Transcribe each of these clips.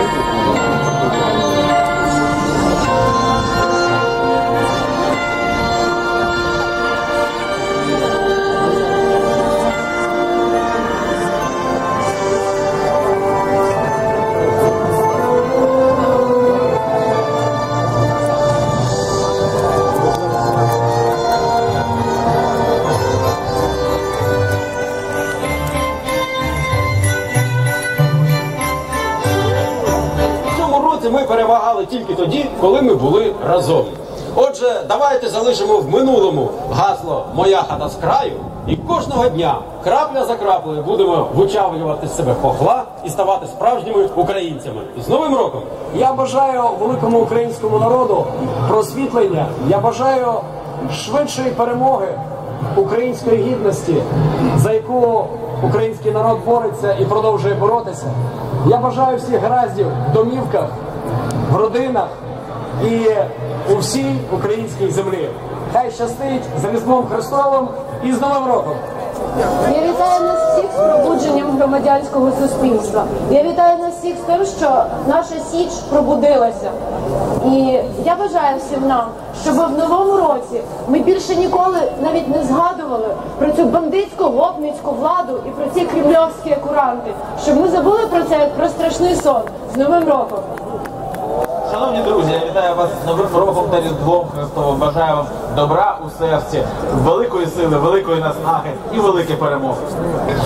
В ми перемагали тільки тоді, коли ми були разом. Отже, давайте залишимо в минулому гасло Моя хата з краю, і кожного дня, крапля за краплею, будемо вичавлювати з себе хохла і ставати справжніми українцями. З Новим роком! Я бажаю великому українському народу просвітлення. Я бажаю швидшої перемоги української гідності, за яку український народ бореться і продовжує боротися. Я бажаю всіх гараздів домівках, в родинах і у всій українській землі. Хай щастить за Різдвом Христовим і з Новим роком! Я вітаю нас всіх з пробудженням громадянського суспільства. Я вітаю нас всіх з тим, що наша січ пробудилася. І я бажаю всім нам, щоб в новому році ми більше ніколи навіть не згадували про цю бандитську гопницьку владу і про ці кремльовські куранти, щоб ми забули про це як про страшний сон з новим роком. Шановні друзі, я вітаю вас з Новим роком та Різдвом Христовим. Бажаю вам добра у серці, великої сили, великої наснаги і великих перемог.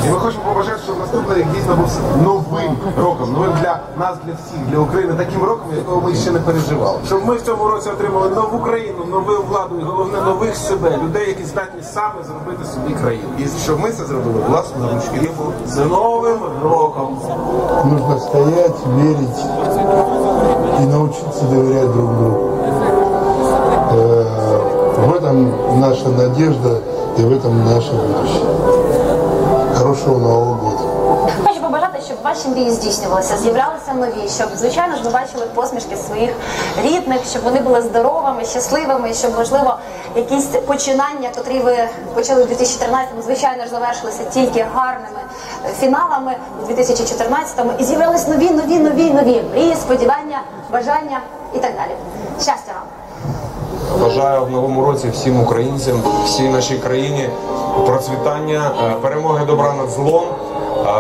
І ми хочемо побажати, щоб наступний рік дійсно був новим роком, новим для нас, для всіх, для України, таким роком, якого ми ще не переживали. Щоб ми в цьому році отримали нову країну, нову владу і головне нових себе, людей, які здатні саме зробити собі країну. І щоб ми це зробили власноручно. З новим роком! Нужно стоять, верить и научиться доверять друг другу. Э, В этом наша надежда и в этом наше будущее. Хорошего Нового года. Хочу побажати, щоб ваші мрії здійснювалися, з'являлися нові, щоб звичайно ж ви бачили посмішки своїх рідних, щоб вони були здоровими, щасливими, щоб можливо якісь починання, котрі ви почали у 2013-му, звичайно ж завершилися тільки гарними е, фіналами у 2014-му, і з'явились нові, нові, нові, нові мрії, сподівання, бажання і так далі. Щастя вам! Бажаю в новому році всім українцям, всій нашій країні процвітання, е, перемоги добра над злом,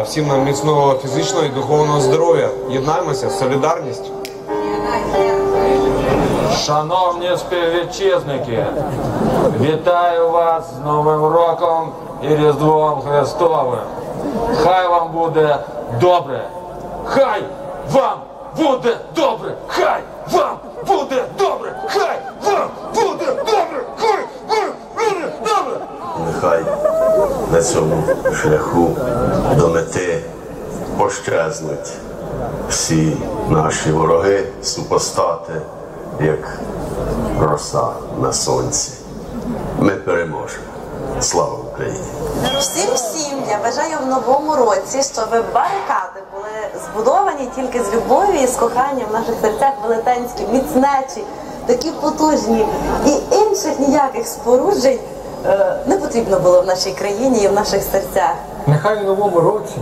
всім нам міцного фізичного і духовного здоров'я. Єднаємося, солідарність. Шановні співвітчизники, вітаю вас з Новим роком і Різдвом Христовим. Хай вам буде добре. Хай вам буде добре. Хай вам буде добре. Хай вам буде добре. Хай вам буде добре. Нехай на цьому шляху до мети пощезнуть всі наші вороги, супостати, як роса на сонці. Ми переможемо. Слава Україні! Всім всім я бажаю в новому році, щоб барикади були збудовані тільки з любов'ю і з коханням в наших серцях велетенські, міцнечі, такі потужні і інших ніяких споруджень е, не потрібно було в нашій країні і в наших серцях. Нехай у новому році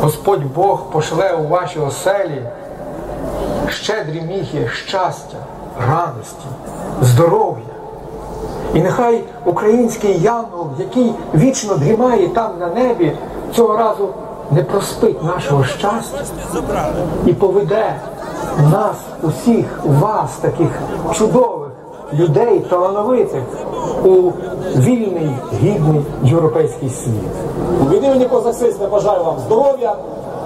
Господь Бог пошле у ваші оселі щедрі міхи щастя, радості, здоров'я. І нехай український янгол, який вічно дрімає там на небі, цього разу не проспить нашого щастя і поведе нас, усіх, вас, таких чудових людей, талановитих, у вільний, гідний європейський світ. Від імені козаксиста бажаю вам здоров'я,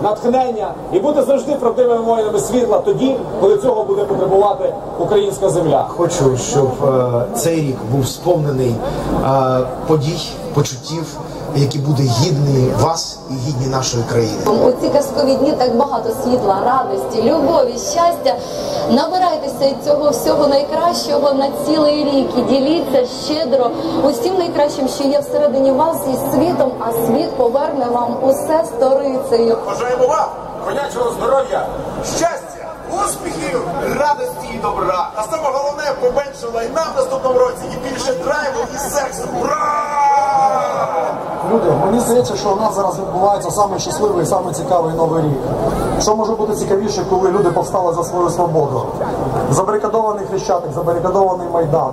натхнення і бути завжди правдивими воїнами світла тоді, коли цього буде потребувати українська земля. Хочу, щоб е, цей рік був сповнений е, подій, почуттів, які буде гідні вас і гідні нашої країни. У ці казкові дні так багато світла, радості, любові, щастя. Набирайтеся цього всього найкращого на цілий рік і діліться щедро усім найкращим, що є всередині вас і світом, а світ поверне вам усе сторицею. Бажаємо вам конячого здоров'я, щастя, успіхів, радості і добра. А саме головне поменше лайна в наступному році і більше драйву і сексу. Ура! Люди, мені здається, що у нас зараз відбувається саме щасливий саме новий рік. Що може бути цікавіше, коли люди повстали за свою свободу? Забарикадований Хрещатик, забарикадований Майдан.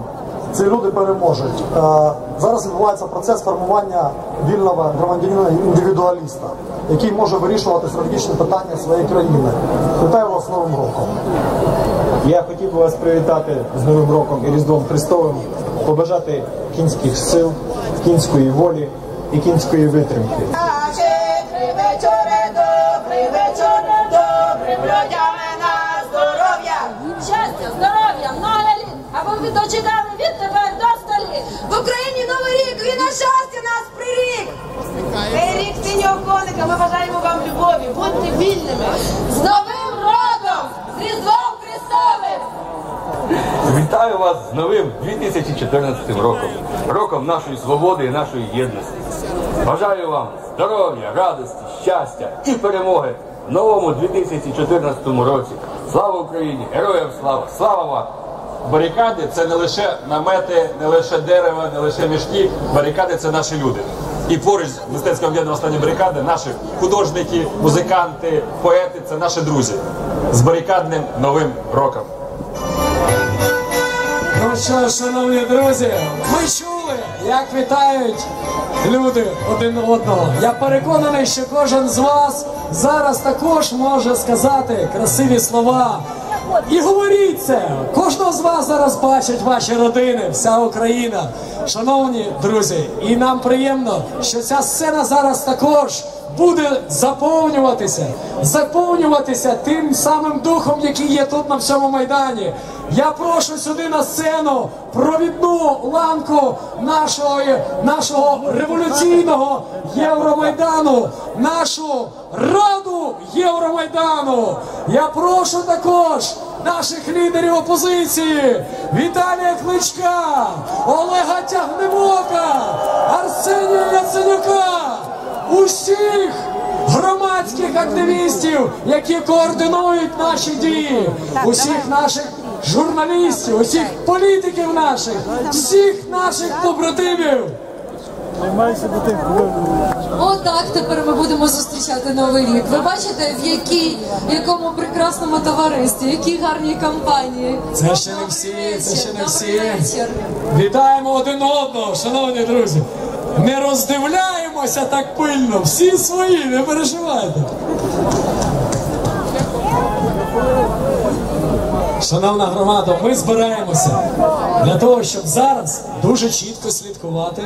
Ці люди переможуть. Е, Зараз відбувається процес формування вільного громадянина індивідуаліста, який може вирішувати стратегічні питання своєї країни. Вітаю вас з Новим роком. Я хотів би вас привітати з Новим роком і Різдвом Христовим, побажати кінських сил, кінської волі і кінської витримки. Ви дочекали відтепер до столі. В Україні новий рік, він на щастя нас прирік. Рік синього коника, ми бажаємо вам любові, будьте вільними. З Новим роком, з Різдвом Христовим. Вітаю вас з новим 2014 роком, роком нашої свободи і нашої єдності. Бажаю вам здоров'я, радості, щастя і перемоги в новому 2014 році. Слава Україні! Героям слава! Слава вам! Барикади це не лише намети, не лише дерева, не лише мішки. Барикади це наші люди. І поруч з мистецьким об'єднанням останні барикади наші художники, музиканти, поети це наші друзі. З барикадним новим роком. Що, шановні друзі, ми чули, як вітають люди один одного. Я переконаний, що кожен з вас зараз також може сказати красиві слова. І говоріть це. Кожного з вас зараз бачать ваші родини, вся Україна. Шановні друзі, і нам приємно, що ця сцена зараз також буде заповнюватися, заповнюватися тим самим духом, який є тут на всьому майдані. Я прошу сюди на сцену провідну ланку нашого, нашого революційного Євромайдану, нашу раду Євромайдану. Я прошу також наших лідерів опозиції Віталія Кличка, Олега Тягнебока, Арсенія Яценюка, усіх громадських активістів, які координують наші дії, усіх наших журналістів, усіх політиків наших, всіх наших побратимів. Отак тепер ми будемо зустрічати новий рік. Ви бачите, в якій в якому прекрасному товаристві, які гарні компанії. Це ще не всі, це ще не всі. вечір. Вітаємо один одного, шановні друзі. Не роздивляємося так пильно. Всі свої, не переживайте. Шановна громада, ми збираємося для того, щоб зараз дуже чітко слідкувати